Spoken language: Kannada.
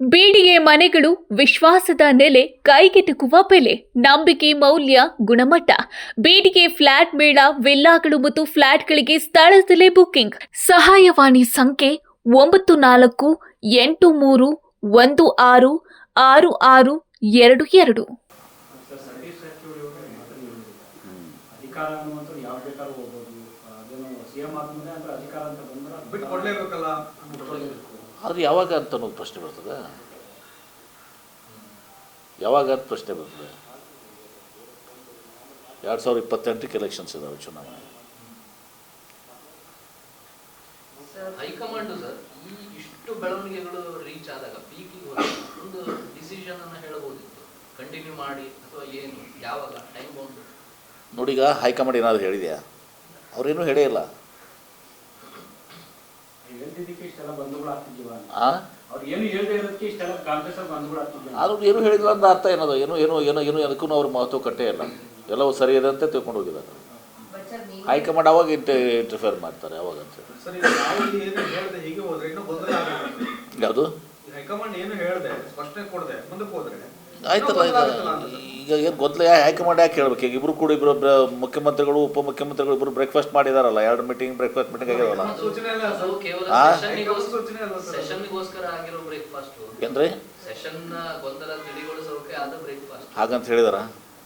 ಬಿಡಿಎ ಮನೆಗಳು ವಿಶ್ವಾಸದ ನೆಲೆ ಕೈಗೆಟುಕುವ ಬೆಲೆ ನಂಬಿಕೆ ಮೌಲ್ಯ ಗುಣಮಟ್ಟ. ಬೀಡಿಗೆ ಫ್ಲಾಟ್ ಮೇಳ ವಿಲ್ಲಾಗಳು ಮತ್ತು ಫ್ಲಾಟ್ಗಳಿಗೆ ಸ್ಥಳದಲ್ಲೇ ಬುಕ್ಕಿಂಗ್ ಸಹಾಯವಾಣಿ ಸಂಖ್ಯೆ ಒಂಬತ್ತು ನಾಲ್ಕು ಎಂಟು ಮೂರು ಒಂದು ಆರು ಆರು ಆರು ಎರಡು ಎರಡು. ಅಧಿಕಾರ ಆದರೆ ಯಾವಾಗ ಅಂತ ಅನ್ನೋದು ಪ್ರಶ್ನೆ ಬರ್ತದೆ. ಯಾವಾಗ ಅಂತ ಪ್ರಶ್ನೆ ಬರ್ತದೆ. ಎರಡು ಸಾವಿರ ಇಪ್ಪತ್ತೆಂಟಕ್ಕೆ ಎಲೆಕ್ಷನ್ಸ್ ಇದಾವೆ ಚುನಾವಣೆ. ಹೈಕಮಾಂಡ್ ಸರ್ ಈ ಇಷ್ಟು ಬೆಳವಣಿಗೆಗಳು ರೀಚ್ ಆದಾಗ ಪೀಕಿಗೆ ಒಂದು ಡಿಸಿಷನ್ ಅನ್ನು ಹೇಳಬಹುದಿತ್ತು ಕಂಟಿನ್ಯೂ ಮಾಡಿ ಅಥವಾ ಏನು? ಯಾವಾಗ? ಟೈಮ್ ಬೌಂಡ್ ನೋಡಿ ಈಗ ಹೈಕಮಾಂಡ್ ಏನಾದರೂ ಹೇಳಿದೆಯಾ? ಅವರೇನು ಹೇಳೇ ಇಲ್ಲ ಆದ್ರೂ ಏನು ಹೇಳಿಲ್ಲ ಅಂತ ಅರ್ಥ ಏನದು? ಏನು ಏನು ಏನೋ ಏನು ಅದಕ್ಕೂ ಅವ್ರ ಮಹತ್ವ ಕಟ್ಟೇ ಇಲ್ಲ. ಎಲ್ಲವೂ ಸರಿ ಇದೆ ಅಂತ ತಿಳ್ಕೊಂಡು ಹೋಗಿದ್ದಾರೆ. ಹೈಕಮಾಂಡ್ ಅವಾಗ ಇಂಟ ಇಂಟರ್ಫಿಯರ್ ಮಾಡ್ತಾರೆ ಅವಾಗ ಅಂತ ಸರ್ ಈಗ ಏನು ಹೇಳ್ದೆ ಹೀಗೆ ಹೋದ್ರೆ ಇನ್ನೂ ಗೊಂದಲ ಆಗುತ್ತೆ ಯಾವುದು? ಹೈಕಮಾಂಡ್ ಏನು ಹೇಳಿದೆ ಸ್ಪಷ್ಟನೆ ಕೊಡದೆ ಮುಂದಕ್ಕೆ ಹೋದ್ರೆ ಆಯ್ತಲ್ಲ ಸರ್. ಈಗ ಏನು ಗೊತ್ತಲ ಮಾಡಿ ಯಾಕೆ ಹೇಳ್ಬೇಕು? ಈಗ ಇಬ್ಬರು ಕೂಡ ಇಬ್ಬರು ಮುಖ್ಯಮಂತ್ರಿಗಳು ಉಪಮುಖ್ಯಮಂತ್ರಿಗಳು ಇಬ್ಬರು ಬ್ರೇಕ್ಫಾಸ್ಟ್ ಮಾಡಿದಾರಲ್ಲ. ಎರಡು ಮೀಟಿಂಗ್ ಬ್ರೇಕ್ಫಾಸ್ಟ್ ಮೀಟಿಂಗ್ ಆಗಿರೋಲ್ಲ ಏನ್ರಿ? ಸೆಷನ್ ಗೊಂದಲ ತಿಳಿಗೊಳಿಸೋಕೆ ಆದ ಬ್ರೇಕ್ಫಾಸ್ಟ್ ಹಾಗಂತ ಹೇಳಿದಾರ?